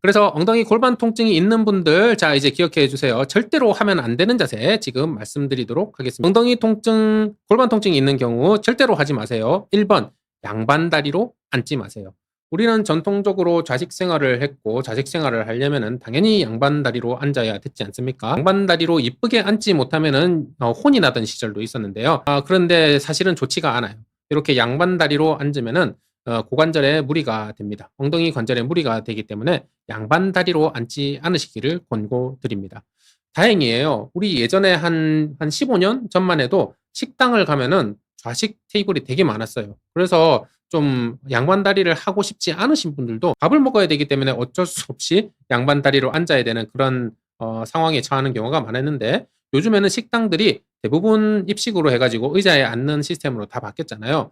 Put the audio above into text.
그래서 엉덩이 골반 통증이 있는 분들 자 이제 기억해 주세요. 절대로 하면 안 되는 자세 지금 말씀드리도록 하겠습니다. 엉덩이 통증, 골반 통증이 있는 경우 절대로 하지 마세요. 1번 양반 다리로 앉지 마세요. 우리는 전통적으로 좌식 생활을 했고 좌식 생활을 하려면은 당연히 양반 다리로 앉아야 됐지 않습니까? 양반 다리로 이쁘게 앉지 못하면은 어, 혼이 나던 시절도 있었는데요. 아, 그런데 사실은 좋지가 않아요. 이렇게 양반 다리로 앉으면은 어, 고관절에 무리가 됩니다. 엉덩이 관절에 무리가 되기 때문에 양반 다리로 앉지 않으시기를 권고드립니다. 다행이에요. 우리 예전에 한, 한 15년 전만 해도 식당을 가면은 좌식 테이블이 되게 많았어요. 그래서 좀 양반 다리를 하고 싶지 않으신 분들도 밥을 먹어야 되기 때문에 어쩔 수 없이 양반 다리로 앉아야 되는 그런 어, 상황에 처하는 경우가 많았는데 요즘에는 식당들이 대부분 입식으로 해가지고 의자에 앉는 시스템으로 다 바뀌었잖아요.